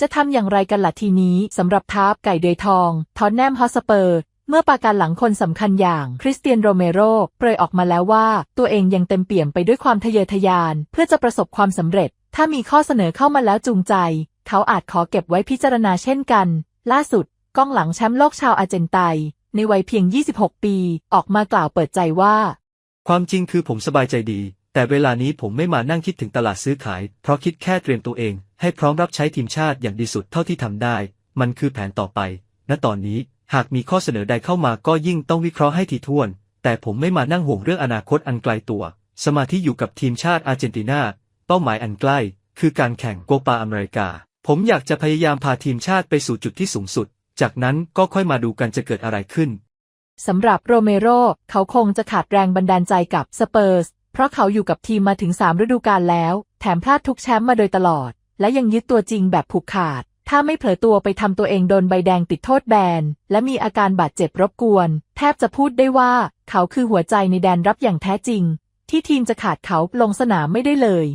จะทำอย่างไรกันล่ะทีนี้สำหรับทัพไก่เดยทองทอนแนมฮอสเปอร์ เมื่อปาการหลังคนสำคัญอย่างคริสเตียนโรเมโรเปรยออกมาแล้วว่าตัวเองยังเต็มเปี่ยมไปด้วยความทะเยอทะยาน เพื่อจะประสบความสำเร็จ ถ้ามีข้อเสนอเข้ามาแล้วจูงใจ เขาอาจขอเก็บไว้พิจารณาเช่นกัน ล่าสุดกองหลังแชมป์โลกชาวอาร์เจนไตในวัยเพียง 26 ปี ออกมากล่าวเปิดใจว่า ความจริงคือผมสบายใจดี แต่เวลานี้ผมไม่มานั่งคิดถึงตลาดซื้อขาย เพราะคิดแค่เตรียมตัวเอง ให้พร้อมรับใช้ทีมชาติอย่างดีสุดเท่าที่ทำได้ มันคือแผนต่อไป ณ ตอนนี้หากมีข้อเสนอใดเข้ามาก็ยิ่งต้องวิเคราะห์ให้ถี่ถ้วน แต่ผมไม่มานั่งห่วงเรื่องอนาคตอันไกลตัว สมาธิอยู่กับทีมชาติอาร์เจนตินา เป้าหมายอันใกล้ คือการแข่งโกปาอเมริกา ผมอยากจะพยายามพาทีมชาติไปสู่จุดที่สูงสุด จากนั้นก็ค่อยมาดูกันจะเกิดอะไรขึ้นสำหรับโรเมโรเขาคงจะขาดแรงบันดาลใจกับสเปอร์ส เพราะเขาอยู่กับทีมมาถึงสามฤดูกาลแล้ว แถมพลาดทุกแชมป์มาโดยตลอด และยังยึดตัวจริงแบบผูกขาด ถ้าไม่เผลอตัวไปทำตัวเองโดนใบแดงติดโทษแบน และมีอาการบาดเจ็บรบกวน แทบจะพูดได้ว่า เขาคือหัวใจในแดนรับอย่างแท้จริง ที่ทีมจะขาดเขาลงสนามไม่ได้เลย